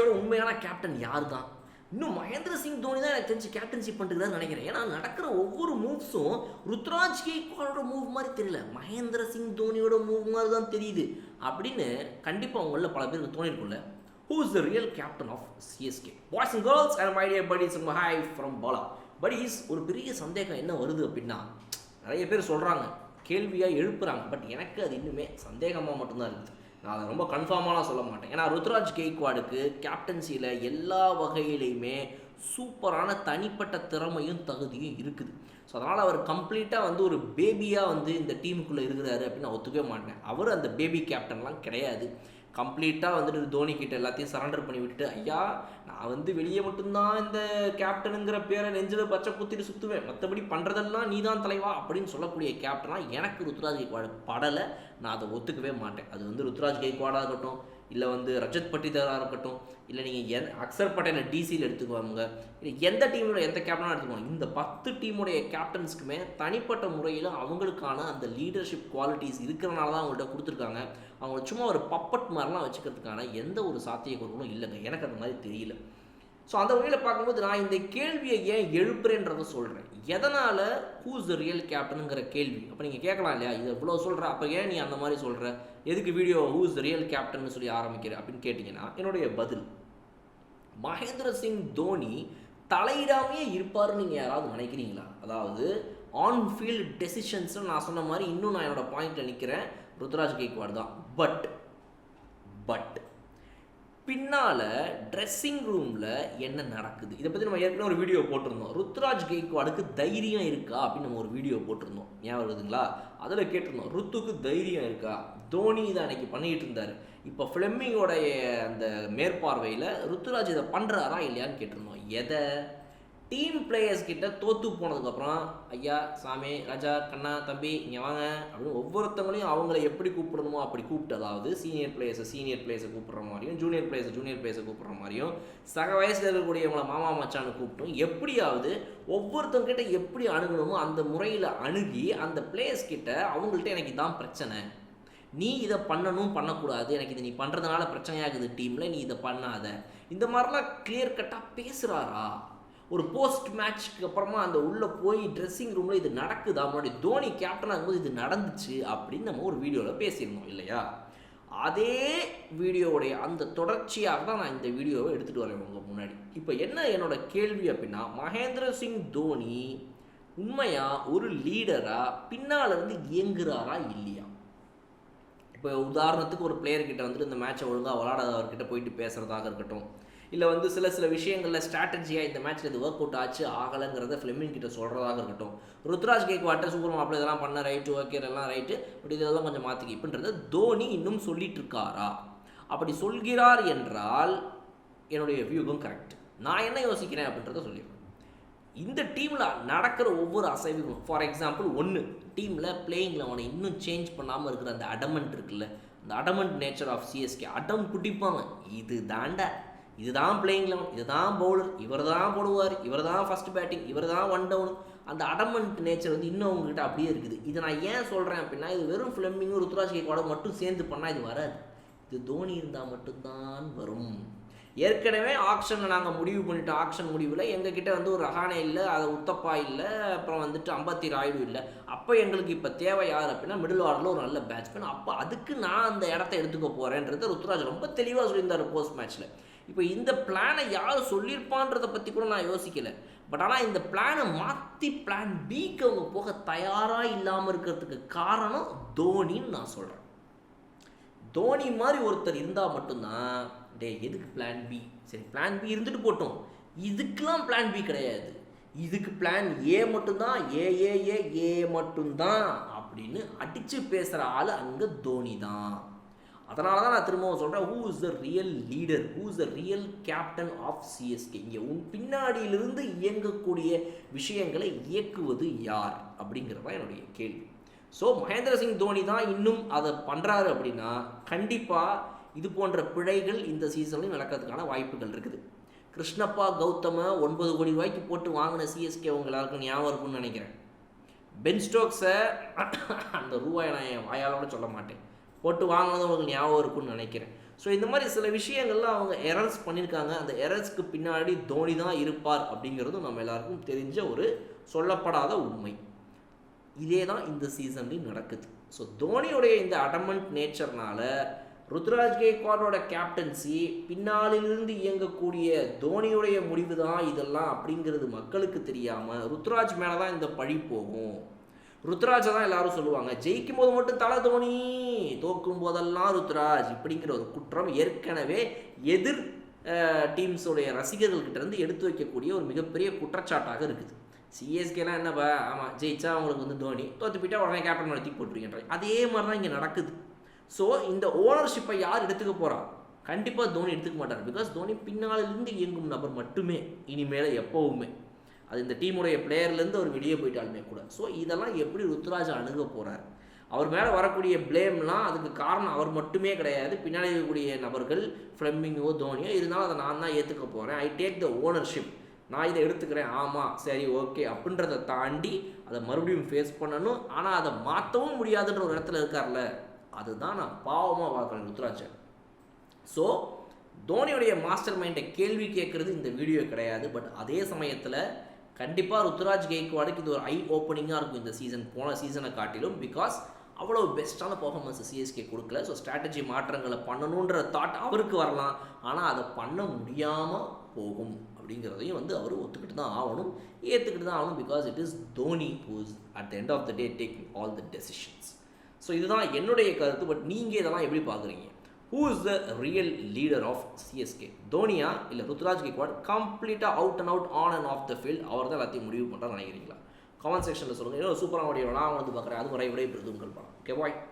சிஎஸ்கேவோட உண்மையான கேப்டன் யார் தான் இன்னும் மகேந்திர சிங் தோனி தான் எனக்கு தெரிஞ்சு கேப்டன்ஷிப் பண்ணுறதுன்னு நினைக்கிறேன். ஏன்னா நடக்கிற ஒவ்வொரு மூவ்ஸும் ருத்ராஜ் கேக்வாலோட மூவ் மாதிரி தெரியல. மகேந்திர சிங் தோனியோட மூவ் மாதிரி தான் தெரியுது. அப்படின்னு கண்டிப்பாக உங்களில் பல பேருக்கு தோணிருக்கும்ல who is the real captain of CSK boys and girls and my dear dear is hi from Bala buddies ஒரு பெரிய சந்தேகம் என்ன வருது அப்படின்னா நிறைய பேர் சொல்கிறாங்க கேள்வியாக எழுப்புறாங்க. பட் எனக்கு அது இன்னுமே சந்தேகமாக மட்டும்தான் இருக்குது. நான் அதை ரொம்ப கன்ஃபார்மாலாம் சொல்ல மாட்டேன். ஏன்னா ருத்ராஜ் கெய்க்வாடுக்கு கேப்டன்சியில் எல்லா வகையிலையுமே சூப்பரான தனிப்பட்ட திறமையும் தகுதியும் இருக்குது. ஸோ அதனால் அவர் கம்ப்ளீட்டாக வந்து ஒரு பேபியாக வந்து இந்த டீமுக்குள்ளே இருக்கிறாரு அப்படின்னு நான் ஒத்துக்கவே மாட்டேன். அவர் அந்த பேபி கேப்டன்லாம் கிடையாது. கம்ப்ளீட்டாக வந்துட்டு தோனி கிட்ட எல்லாத்தையும் சரண்டர் பண்ணி விட்டுட்டு ஐயா நான் வந்து வெளியே மட்டும்தான் இந்த கேப்டனுங்கிற பேரை நெஞ்சில் பச்சை குத்திட்டு சுற்றுவேன் மற்றபடி பண்ணுறதெல்லாம் நீ தான் தலைவா அப்படின்னு சொல்லக்கூடிய கேப்டனாக எனக்கு ருத்ராஜ் கைக்வாடு படலை. நான் அதை ஒத்துக்கவே மாட்டேன். அது வந்து ருத்ராஜ் கைக்வாடாக இருக்கட்டும் இல்லை வந்து ரஜத் பட்டிதாராக இருக்கட்டும் இல்லை நீங்கள் எந் அக்சர் பட்டேலை டிசியில் எடுத்துக்குவாங்க இல்லை எந்த டீமோட எந்த கேப்டனாக எடுத்துக்குவாங்க இந்த பத்து டீமுடைய கேப்டன்ஸ்க்குமே தனிப்பட்ட முறையில் அவங்களுக்கான அந்த லீடர்ஷிப் குவாலிட்டிஸ் இருக்கிறனால தான் அவங்கள்ட்ட கொடுத்துருக்காங்க. அவங்கள சும்மா ஒரு பப்பட் மாதிரிலாம் வச்சுக்கிறதுக்கான எந்த ஒரு சாத்தியக்கூறுகளும் இல்லைங்க. எனக்கு அந்த மாதிரி தெரியல. ஸோ அந்த வகையில் பார்க்கும்போது நான் இந்த கேள்வியை ஏன் எழுப்புறேன்றதை சொல்கிறேன் எதனால் ஹூஸ் த ரியல் கேப்டனுங்கிற கேள்வி? அப்போ நீங்கள் கேட்கலாம் இல்லையா? இது இவ்வளோ சொல்கிற அப்போ ஏன் நீ அந்த மாதிரி சொல்கிற எதுக்கு video who's the real captain சொல்லி ஆரம்பிக்கிற அப்படின்னு கேட்டிங்கன்னா என்னுடைய பதில் மகேந்திர சிங் தோனி தலையிடாமையே இருப்பாருன்னு நீங்கள் யாராவது நினைக்கிறீங்களா? அதாவது ஆன்ஃபீல்ட் டெசிஷன்ஸ் நான் சொன்ன மாதிரி இன்னும் நான் என்னோட பாயிண்ட்டில் நிற்கிறேன் ருத்ராஜ் கேக்வாட் தான். பட் பட் பின்னால் ட்ரெஸ்ஸிங் ரூமில் என்ன நடக்குது? இதை பற்றி நம்ம ஏற்கனவே ஒரு வீடியோ போட்டிருந்தோம். ருத்ராஜ் கெய்க்வாடுக்கு தைரியம் இருக்கா? அப்படின்னு நம்ம ஒரு வீடியோ போட்டிருந்தோம். ஞாபகம் இருக்குதுங்களா அதில் கேட்டிருந்தோம். ருத்துக்கு தைரியம் இருக்கா? தோனி இதை அன்னைக்கு பண்ணிக்கிட்டு இருந்தார். இப்போ ஃப்ளெமிங்கோடைய அந்த மேற்பார்வையில் ருத்துராஜ் இதை பண்ணுறாரா இல்லையான்னு கேட்டிருந்தோம். எதை? டீம் பிளேயர்ஸ் கிட்ட தோத்து போனதுக்கப்புறம் ஐயா சாமி ராஜா கண்ணா தம்பி இங்கே வாங்க. அப்படின்னு ஒவ்வொருத்தவங்களையும் அவங்கள எப்படி கூப்பிடணுமோ அப்படி கூப்பிட்டு அதாவது சீனியர் பிளேயர்ஸை சீனியர் பிளேயர்ஸை கூப்பிட்ற மாதிரியும் ஜூனியர் பிளேயர்ஸை ஜூனியர் பிளேயர்ஸை கூப்பிட்ற மாதிரியும் சக வயசில் இருக்கக்கூடியவங்கள மாமா மச்சான்னு கூப்பிட்டும். எப்படியாவது ஒவ்வொருத்தவங்கிட்ட எப்படி அணுகணுமோ அந்த முறையில் அணுகி அந்த பிளேயர்ஸ் கிட்ட அவங்கள்ட்ட எனக்கு இதான் பிரச்சனை. நீ இதை பண்ணணும் பண்ணக்கூடாது. எனக்கு இது நீ பண்ணுறதுனால பிரச்சனையாகுது டீமில் நீ இதை பண்ணாத. இந்த மாதிரிலாம் கிளியர் கட்டாக பேசுகிறாரா ஒரு போஸ்ட் மேட்ச்க்கு அப்புறமா அந்த உள்ளே போய் ட்ரெஸ்ஸிங் ரூமில் இது நடக்குதா? முன்னாடி தோனி கேப்டன் ஆகும்போது இது நடந்துச்சு அப்படின்னு நம்ம ஒரு வீடியோவில் பேசியிருந்தோம் இல்லையா? அதே வீடியோவுடைய அந்த தொடர்ச்சியாக தான் நான் இந்த வீடியோவை எடுத்துகிட்டு வரேன் உங்கள் முன்னாடி. இப்போ என்ன என்னோட கேள்வி அப்படின்னா மகேந்திர சிங் தோனி உண்மையாக ஒரு லீடராக பின்னால் இருந்து இயங்குறாரா இல்லையா? இப்போ உதாரணத்துக்கு ஒரு பிளேயர்கிட்ட வந்துட்டு இந்த மேட்சை ஒழுங்காக விளாடாதவர்கிட்ட போயிட்டு பேசுகிறதாக இருக்கட்டும். இல்லை வந்து சில சில விஷயங்களில் ஸ்ட்ராட்டஜியாக இந்த மேட்ச்சில் இது ஒர்க் அவுட் ஆச்சு ஆகலைங்கிறத ஃபிலிமின் கிட்ட சொல்கிறதாக இருக்கட்டும். ருத்ராஜ் கேக்வாட்டை சூப்பர் மாப்பிள இதெல்லாம் பண்ண ரைட்டு ஓகே எல்லாம் ரைட்டு பட் இதெல்லாம் கொஞ்சம் மாற்றிக்க இப்படின்றத தோனி இன்னும் சொல்லிட்டு இருக்காரா? அப்படி சொல்கிறார் என்றால் என்னுடைய வியூகம் கரெக்ட் நான் என்ன யோசிக்கிறேன் அப்படின்றத சொல்லிடுறேன். இந்த டீமில் நடக்கிற ஒவ்வொரு அசைவும் ஃபார் எக்ஸாம்பிள் ஒன்று டீமில் பிளேயிங்கில் அவனை இன்னும் சேஞ்ச் பண்ணாமல் இருக்கிற அந்த அடமெண்ட் இருக்குல்ல அந்த அடமெண்ட் நேச்சர் ஆஃப் சிஎஸ்கே அடம் பிடிப்பாங்க. இது தாண்டா இதுதான் பிளேயிங் லெவன் இதுதான் பவுலர் இவர் தான் போடுவார் இவர் தான் ஃபஸ்ட் பேட்டிங் இவர் தான் ஒன் டவுன் அந்த அடமெண்ட் நேச்சர் வந்து இன்னும் அவங்ககிட்ட அப்படியே இருக்குது. இதை நான் ஏன் சொல்கிறேன் அப்படின்னா இது வெறும் ஃபிளமிங்கும் ருத்ராஜ் கேக்வாட மட்டும் சேர்ந்து பண்ணால் இது வராது. இது தோனி இருந்தால் மட்டும்தான் வரும். ஏற்கனவே ஆக்ஷனில் நாங்கள் முடிவு பண்ணிட்டோம். ஆக்ஷன் முடிவில் எங்ககிட்ட வந்து ஒரு ரஹானே இல்லை அது உத்தப்பா இல்லை அப்புறம் வந்துட்டு அம்பத்தி ராயுடு இல்லை. அப்போ எங்களுக்கு இப்போ தேவை யார் அப்படின்னா மிடில் ஆர்டரில் ஒரு நல்ல பேட்ஸ்மேன் அப்போ அதுக்கு நான் அந்த இடத்த எடுத்துக்க போகிறேன்றது ருத்ராஜ் ரொம்ப தெளிவாக சொல்லியிருந்தார் போஸ்ட் மேட்ச்சில் இப்போ இந்த பிளானை யார் சொல்லியிருப்பான்றதை பற்றி கூட நான் யோசிக்கலை. பட் ஆனால் இந்த பிளானை மாற்றி பிளான் பிக்கு அவங்க போக தயாராக இல்லாமல் இருக்கிறதுக்கு காரணம் தோனின்னு நான் சொல்கிறேன் தோனி மாதிரி ஒருத்தர் இருந்தால் மட்டும்தான் டே எதுக்கு பிளான் பி சரி பிளான் பி இருந்துட்டு போட்டோம். இதுக்கெலாம் பிளான் பி கிடையாது. இதுக்கு பிளான் ஏ மட்டும்தான் ஏ ஏ ஏ ஏ மட்டும்தான் அப்படின்னு அடித்து பேசுகிற ஆள் அங்கே தோனி தான் அதனால தான் நான் திரும்பவும் சொல்கிறேன் who is the real leader who is the real captain of CSK இங்கே உன் பின்னாடியிலிருந்து இயங்கக்கூடிய விஷயங்களை இயக்குவது யார்? அப்படிங்கிறது தான் என்னுடைய கேள்வி. ஸோ மகேந்திர சிங் தோனி தான் இன்னும் அதை பண்ணுறாரு அப்படின்னா கண்டிப்பாக இது போன்ற பிழைகள் இந்த சீசன்லையும் நடக்கிறதுக்கான வாய்ப்புகள் இருக்குது. கிருஷ்ணப்பா கௌதம ஒன்பது கோடி ரூபாய்க்கு போட்டு வாங்கின சிஎஸ்கே உங்க எல்லாருக்கும் ஞாபகம் இருக்கும்னு நினைக்கிறேன். பென் ஸ்டோக்ஸை அந்த ரூபாயை நான் என் வாயாலோட சொல்ல மாட்டேன். போட்டு வாங்கினது உங்களுக்கு ஞாபகம் இருக்கும்னு நினைக்கிறேன். ஸோ இந்த மாதிரி சில விஷயங்கள்லாம் அவங்க எரர்ஸ் பண்ணியிருக்காங்க. அந்த எரர்ஸ்க்கு பின்னாடி தோனி தான் இருப்பார் அப்படிங்கிறதும் நம்ம எல்லாருக்கும் தெரிஞ்ச ஒரு சொல்லப்படாத உண்மை. இதே தான் இந்த சீசன்லேயும் நடக்குது. ஸோ தோனியுடைய இந்த அடமண்ட் நேச்சர்னால ருத்ராஜ் கேக்வாடோட கேப்டன்சி பின்னாளிலிருந்து இயங்கக்கூடிய தோனியுடைய முடிவு தான் இதெல்லாம் அப்படிங்கிறது மக்களுக்கு தெரியாமல் ருத்ராஜ் மேலே தான் இந்த பழி போகும். ருத்ராஜ தான் எல்லாரும் சொல்லுவாங்க. ஜெயிக்கும் போது மட்டும் தலை தோனி தோக்கும் போதெல்லாம் ருத்ராஜ் இப்படிங்கிற ஒரு குற்றம் ஏற்கனவே எதிர் டீம்ஸோடைய ரசிகர்கள்கிட்ட இருந்து எடுத்து வைக்கக்கூடிய ஒரு மிகப்பெரிய குற்றச்சாட்டாக இருக்குது. சிஎஸ்கேலாம் என்னப்பா ஆமாம் ஜெயிச்சா அவங்களுக்கு வந்து தோனி. தோத்து போயிட்டா உடனே கேப்டன் நடத்தி போட்டுருக்கேன் அதே மாதிரி தான் இங்கே நடக்குது. ஸோ இந்த ஓனர்ஷிப்பை யார் எடுத்துக்க போகிறா கண்டிப்பாக தோனி எடுத்துக்க மாட்டார். பிகாஸ் தோனி பின்னாலிருந்து இயங்கும் நபர் மட்டுமே. இனிமேல் எப்போவுமே. அது இந்த டீமுடைய பிளேயர்லேருந்து அவர் வெளியே போயிட்டாலுமே கூட. ஸோ இதெல்லாம் எப்படி ருத்ராஜ் அணுக போகிறார் அவர் மேலே வரக்கூடிய பிளேம்லாம் அதுக்கு காரணம் அவர் மட்டுமே கிடையாது. பின்னாடி இருக்கக்கூடிய நபர்கள் ஃப்ளம்மிங்கோ தோனியோ இருந்தாலும் அதை நான் தான் ஏற்றுக்க போகிறேன் ஐ டேக் த ஓனர்ஷிப் நான் இதை எடுத்துக்கிறேன். ஆமாம் சரி ஓகே அப்படின்றத தாண்டி அதை மறுபடியும் ஃபேஸ் பண்ணணும். ஆனால் அதை மாற்றவும் முடியாதுன்ற ஒரு இடத்துல இருக்கார்ல அதுதான் நான் பாவமாக பார்க்குறேன் ருத்ராஜன் ஸோ தோனியுடைய மாஸ்டர் மைண்டை கேள்வி கேட்குறது இந்த வீடியோ கிடையாது. பட் அதே சமயத்தில் கண்டிப்பாக ருத்ராஜ் கெய்க்வாடுக்கு இது ஒரு ஐ ஓப்பனிங்காக இருக்கும் இந்த சீசன் போன சீசனை காட்டிலும். பிகாஸ் அவ்வளோ பெஸ்ட்டான பர்ஃபார்மன்ஸ் சிஎஸ்கே கொடுக்கல. ஸோ ஸ்ட்ராட்டஜி மாற்றங்களை பண்ணணுன்ற தாட் அவருக்கு வரலாம். ஆனால் அதை பண்ண முடியாமல் போகும் அப்படிங்கிறதையும் வந்து அவர் ஒத்துக்கிட்டு தான் ஆகணும். ஏற்றுக்கிட்டு தான் ஆகணும் because it is Dhoni who's at the end of the day take all the decisions so இதுதான் என்னுடைய கருத்து. பட் நீங்கள் இதெல்லாம் எப்படி பார்க்குறீங்க? Who is the real leader of CSK தோனியா இல்லை ருத்ராஜ் கேக்வாட் கம்ப்ளீட்டாக out and out on and off the field அவர் தான் எல்லாத்தையும் முடிவு பண்ணுறான்னு நினைக்கிறீங்களா? கமெண்ட் செக்ஷனில் சொல்லுங்கள் ஏதோ சூப்பராக முடியும் நான் வந்து பார்க்குறேன். அது முறை விட இப்படி படம். Okay bye